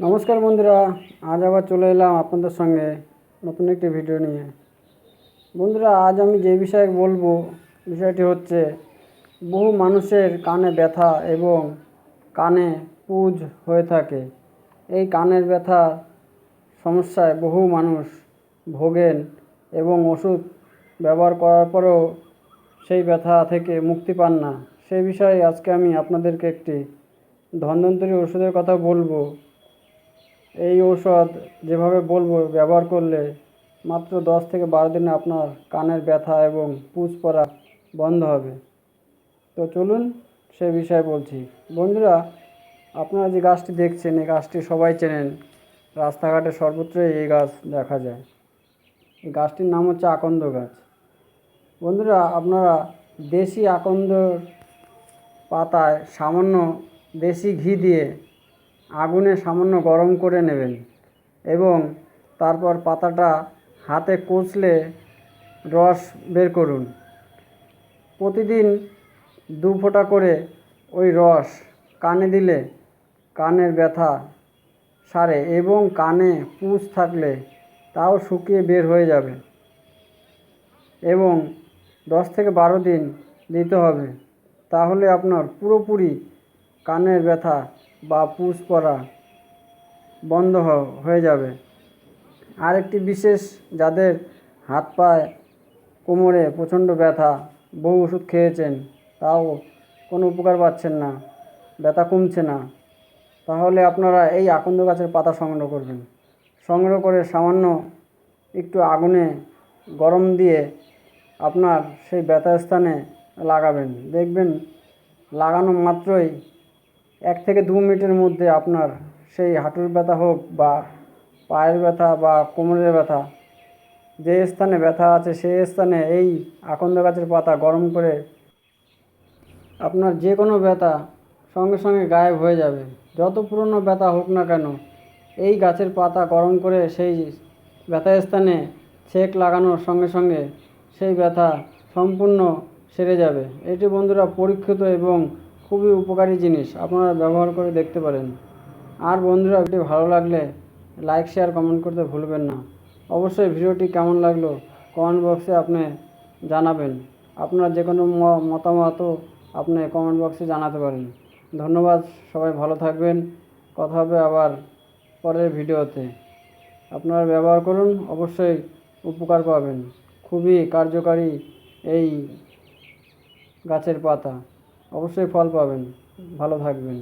নমস্কার বন্ধুরা, আজ আবার চলে এলাম আপনাদের সঙ্গে নতুন একটি ভিডিও নিয়ে। বন্ধুরা, আজ আমি যে বিষয়ে বলব, বিষয়টি হচ্ছে বহু মানুষের কানে ব্যথা এবং কানে পুজ হয়ে থাকে। এই কানের ব্যথা সমস্যায় বহু মানুষ ভোগেন এবং ওষুধ ব্যবহার করার পরেও সেই ব্যথা থেকে মুক্তি পান না। সেই বিষয়ে আজকে আমি আপনাদেরকে একটি ধন্বন্তরী ওষুধের কথা বলব। এই ঔষধ যেভাবে বলব ব্যবহার করলে মাত্র দশ থেকে বারো দিনে আপনার কানের ব্যথা এবং পুজ পড়া বন্ধ হবে। তো চলুন সে বিষয়ে বলছি। বন্ধুরা, আপনারা যে গাছটি দেখছেন, এই গাছটি সবাই চেনেন। রাস্তাঘাটে সর্বত্রই এই গাছ দেখা যায়। এই গাছটির নাম হচ্ছে আকন্দ গাছ। বন্ধুরা, আপনারা দেশি আকন্দর পাতায় সামান্য দেশি ঘি দিয়ে আগুনে সামান্য গরম করে নেবেন এবং তারপর পাতাটা হাতে কচলে রস বের করুন। প্রতিদিন দু ফোঁটা করে ওই রস কানে দিলে কানের ব্যথা সারে এবং কানে পুঁজ থাকলে তাও শুকিয়ে বের হয়ে যাবে এবং দশ থেকে বারো দিন দিতে হবে। তাহলে আপনার পুরোপুরি কানের ব্যথা বা পুষ পড়া বন্ধ হয়ে যাবে। আরেকটি বিশেষ, যাদের হাত পায়ে, কোমরে প্রচণ্ড ব্যথা, বহু ওষুধ খেয়েছেন, তাও কোনো উপকার পাচ্ছেন না, ব্যথা কমছে না, তাহলে আপনারা এই আকন্দ গাছের পাতা সংগ্রহ করবেন। সংগ্রহ করে সামান্য একটু আগুনে গরম দিয়ে আপনার সেই ব্যথা স্থানে লাগাবেন। দেখবেন লাগানো মাত্রই এক থেকে দু মিনিটের মধ্যে আপনার সেই হাঁটুর ব্যথা হোক বা পায়ের ব্যথা বা কোমরের ব্যথা, যে স্থানে ব্যথা আছে সেই স্থানে এই আকন্দ গাছের পাতা গরম করে আপনার যে কোনো ব্যথা সঙ্গে সঙ্গে গায়েব হয়ে যাবে। যত পুরনো ব্যথা হোক না কেন, এই গাছের পাতা গরম করে সেই ব্যথা স্থানে ছেক লাগানোর সঙ্গে সঙ্গে সেই ব্যথা সম্পূর্ণ সেরে যাবে। এটি বন্ধুরা পরীক্ষিত এবং খুবই উপকারী জিনিস, আপনারা ব্যবহার করে দেখতে পারেন। আর বন্ধুরা ভিডিও ভালো লাগলে লাইক শেয়ার কমেন্ট করতে ভুলবেন না। অবশ্যই ভিডিওটি কেমন লাগল কমেন্ট বক্সে আপনি জানাবেন। আপনার যে কোনো মতামতও আপনি কমেন্ট বক্সে জানাতে পারেন। ধন্যবাদ, সবাই ভালো থাকবেন। কথা হবে আবার পরের ভিডিওতে। আপনারা ব্যবহার করুন, অবশ্যই উপকার পাবেন। খুবই কার্যকারী এই গাছের পাতা। অবশ্যই ফল পাবেন ভালো থাকবেন।